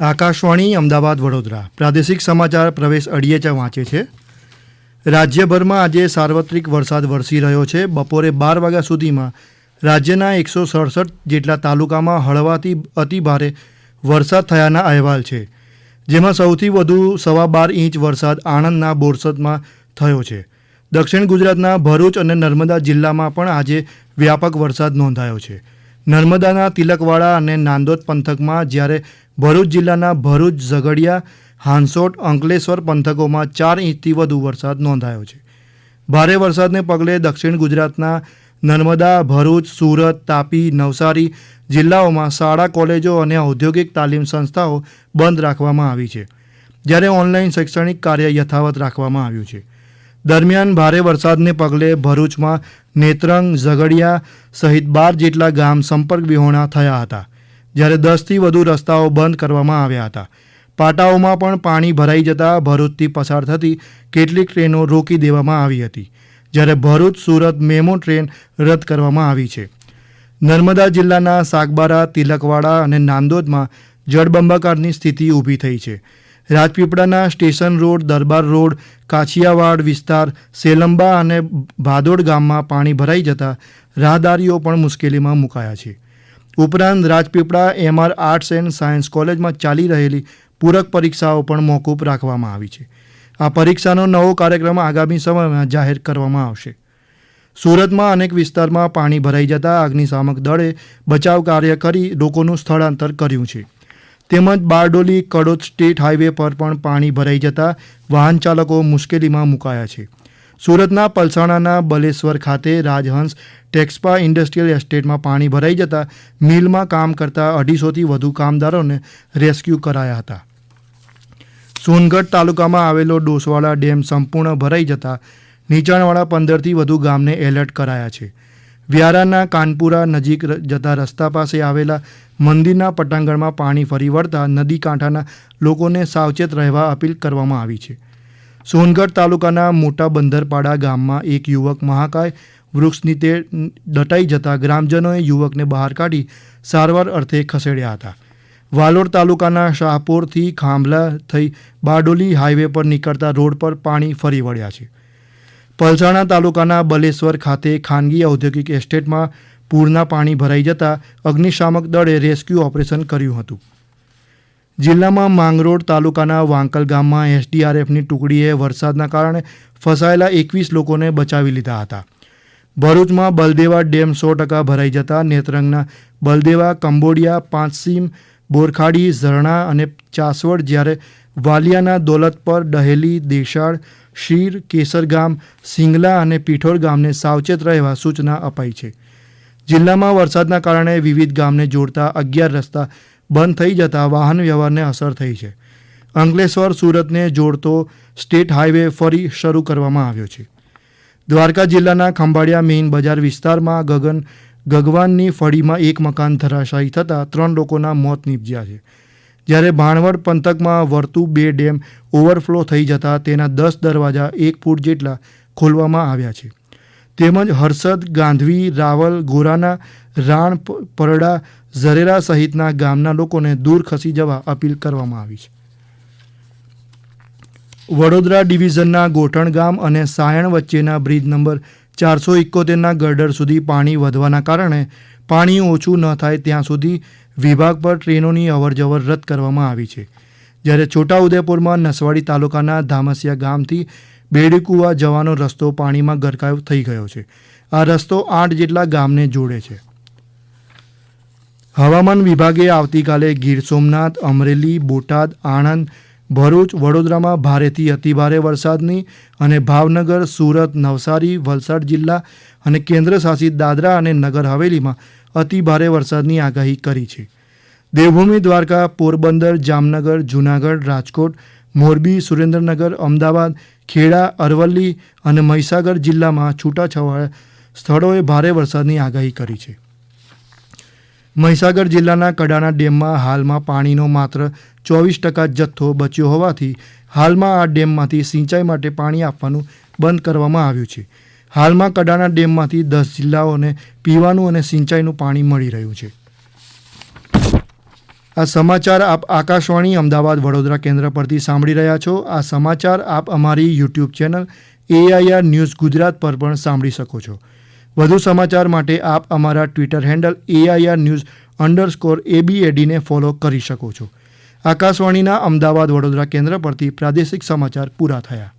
આકાશવાણી, અમદાવાદ, વડોદરા. પ્રાદેશિક સમાચાર પ્રવેશ અડિયેચા વાંચે છે. રાજ્યભરમાં આજે સાર્વત્રિક વરસાદ વરસી રહ્યો છે. બપોરે બાર વાગ્યા સુધીમાં રાજ્યના એકસો સડસઠ જેટલા તાલુકામાં હળવાથી અતિભારે વરસાદ થયાના અહેવાલ છે. જેમાં સૌથી વધુ સવા બાર ઇંચ વરસાદ આણંદના બોરસદમાં થયો છે. દક્ષિણ ગુજરાતના ભરૂચ અને નર્મદા જિલ્લામાં પણ આજે વ્યાપક વરસાદ નોંધાયો છે. નર્મદાના તિલકવાડા અને નાંદોદ પંથકમાં જ્યારે ભરૂચ જિલ્લાના ભરૂચ, ઝઘડિયા, હાંસોટ, અંકલેશ્વર પંથકોમાં ચાર ઇંચથી વધુ વરસાદ નોંધાયો છે. ભારે વરસાદને પગલે દક્ષિણ ગુજરાતના નર્મદા, ભરૂચ, સુરત, તાપી, નવસારી જિલ્લાઓમાં શાળા, કોલેજો અને ઔદ્યોગિક તાલીમ સંસ્થાઓ બંધ રાખવામાં આવી છે, જ્યારે ઓનલાઈન શૈક્ષણિક કાર્ય યથાવત રાખવામાં આવ્યું છે. દરમિયાન ભારે વરસાદને પગલે ભરૂચમાં નેત્રંગ, ઝઘડિયા સહિત બાર જેટલા ગામ સંપર્ક વિહોણા થયા હતા. જ્યારે દસથી વધુ રસ્તાઓ બંધ કરવામાં આવ્યા હતા. પાટાઓમાં પણ પાણી ભરાઈ જતા ભરૂચથી પસાર થતી કેટલીક ટ્રેનો રોકી દેવામાં આવી હતી, જ્યારે ભરૂચ, સુરત મેમો ટ્રેન રદ કરવામાં આવી છે. નર્મદા જિલ્લાના સાગબારા, તિલકવાડા અને નાંદોદમાં જળબંબાકારની સ્થિતિ ઊભી થઈ છે. રાજપીપળાના station road, Darbar road, Kachhiyawad વિસ્તાર, સેલંબા અને ભાદોડ ગામમાં પાણી ભરાઈ જતા રાહદારીઓ પણ મુશ્કેલીમાં મુકાયા છે. ઉપરાંત Rajpipla, MR arts and science કોલેજમાં ચાલી રહેલી પૂરક પરીક્ષાઓ પણ મોકૂફ રાખવામાં આવી છે. આ પરીક્ષાનો નવો કાર્યક્રમ આગામી સમયમાં જાહેર કરવામાં આવશે. સુરતમાં અનેક વિસ્તારમાં પાણી ભરાઈ જતા અગ્નિશામક દળે બચાવ કાર્ય કરી લોકોનું સ્થળાંતર કર્યું છે. તેમજ બારડોલી કડોદ સ્ટેટ હાઈવે પર પણ પાણી ભરાઈ જતા વાહન ચાલકો મુશ્કેલીમાં મુકાયા છે. સુરતના પલસાણાના બલેશ્વર ખાતે રાજહંસ ટેક્સપા ઇન્ડસ્ટ્રીયલ એસ્ટેટમાં પાણી ભરાઈ જતા મિલમાં કામ કરતા અઢીસોથી વધુ કામદારોને રેસ્ક્યુ કરાયા હતા. સોનગઢ તાલુકામાં આવેલો ડોસવાડા ડેમ સંપૂર્ણ ભરાઈ જતા નીચાણવાળા પંદરથી વધુ ગામને એલર્ટ કરાયા છે. વ્યારાના કાનપુરા નજીક જતા રસ્તા પાસે આવેલા મંદિરના પટાંગણમાં પાણી ફરી વળતા નદી કાંઠાના લોકોને સાવચેત રહેવા અપીલ કરવામાં આવી છે. સોનગઢ તાલુકાના મોટા બંદરપાડા ગામમાં એક યુવક મહાકાય વૃક્ષની તે દટાઈ જતા ગ્રામજનોએ યુવકને બહાર કાઢી સારવાર અર્થે ખસેડ્યા હતા. વાલોડ તાલુકાના શાહપોરથી ખાંભલા થઈ બારડોલી હાઈવે પર નીકળતા રોડ પર પાણી ફરી વળ્યા છે. પલસાણા તાલુકાના બલેશ્વર ખાતે ખાનગી ઔદ્યોગિક એસ્ટેટમાં પૂરના પાણી ભરાઈ જતા અગ્નિશામક દળે રેસ્ક્યુ ઓપરેશન કર્યું હતું. જિલ્લામાં માંગરોળ તાલુકાના વાંકલ ગામમાં એસડીઆરએફની ટુકડીએ વરસાદના કારણે ફસાયેલા એકવીસ લોકોને બચાવી લીધા હતા. ભરૂચમાં બલદેવા ડેમ સો ટકા ભરાઈ જતા નેત્રંગના બલદેવા, કંબોડિયા, પાંચસીમ, બોરખાડી, ઝરણા અને ચાસવડ જ્યારે વાલિયાના દોલતપર ડહેલી, દેશાળ, શીર, કેસરગામ, સિંગલા અને પીઠોર ગામને સાવચેત રહેવા સૂચના અપાઈ છે. જિલ્લામાં વરસાદના કારણે વિવિધ ગામને જોડતા અગિયાર રસ્તા બંધ થઈ જતા વાહન વ્યવહારને અસર થઈ છે. અંકલેશ્વર, સુરતને જોડતો સ્ટેટ હાઈવે ફરી શરૂ કરવામાં આવ્યો છે. દ્વારકા જિલ્લાના ખંભાળિયા મેઇન બજાર વિસ્તારમાં ગગન, ગગવાનની ફળીમાં એક મકાન ધરાશાયી થતાં ત્રણ લોકોના મોત નીપજ્યા છે. જ્યારે ભાણવડ પંથકમાં વર્તુ બે ડેમ ઓવરફ્લો થઈ જતા તેના દસ દરવાજા એક ફૂટ જેટલા ખોલવામાં આવ્યા છે. તેમજ હર્ષદ ગાંધવી, રાવલ ગોરાના રાણ પરડા ઝરેરા સહિતના ગામના લોકોને દૂર ખસી જવા અપીલ કરવામાં આવી છે. વડોદરા ડિવિઝનના ગોઠણ ગામ અને સાયણ વચ્ચેના બ્રિજ નંબર ચારસો ઇકોતેરના ગરડર સુધી પાણી વધવાના કારણે પાણી ઓછું ન થાય ત્યાં સુધી વિભાગ પર ટ્રેનોની અવરજવર રદ કરવામાં આવી છે. જ્યારે છોટાઉદેપુરમાં નસવાડી તાલુકાના ધામસિયા ગામથી બેડીકુવા જવાનો રસ્તો પાણીમાં ગરકાવ થઈ ગયો છે. આ રસ્તો આઠ જેટલા ગામને જોડે છે. હવામાન વિભાગે આવતીકાલે ગીર સોમનાથ, અમરેલી, બોટાદ, આણંદ, ભરૂચ, વડોદરામાં ભારેથી અતિભારે વરસાદની અને ભાવનગર, સુરત, નવસારી, વલસાડ જિલ્લા અને કેન્દ્રશાસિત દાદરા અને નગર હવેલીમાં અતિભારે વરસાદની આગાહી કરી છે. દેવભૂમિ, દ્વારકા, પોરબંદર, જામનગર, જૂનાગઢ, રાજકોટ, મોરબી, સુરેન્દ્રનગર, અમદાવાદ, ખેડા, અરવલ્લી અને મહીસાગર જિલ્લામાં છૂટાછવાયા સ્થળોએ ભારે વરસાદની આગાહી કરી છે. મહીસાગર જિલ્લાના કડાણા ડેમમાં હાલમાં પાણીનો માત્ર ચોવીસ ટકા જથ્થો બચ્યો હોવાથી હાલમાં આ ડેમમાંથી સિંચાઈ માટે પાણી આપવાનું બંધ કરવામાં આવ્યું છે. હાલમાં કડાણા ડેમમાંથી દસ જિલ્લાઓને પીવાનું અને સિંચાઈનું પાણી મળી રહ્યું છે. આ સમાચાર આપ આકાશવાણી અમદાવાદ વડોદરા કેન્દ્ર પરથી સાંભળી રહ્યા છો. આ સમાચાર આપ અમારી YouTube channel AIR news Gujarat પર પણ સાંભળી શકો છો. વધુ સમાચાર માટે આપ અમારા Twitter handle AIR news underscore એબીએડીને follow કરી શકો છો. આકાશવાણીના અમદાવાદ વડોદરા કેન્દ્ર પરથી પ્રાદેશિક સમાચાર પૂરા થયા.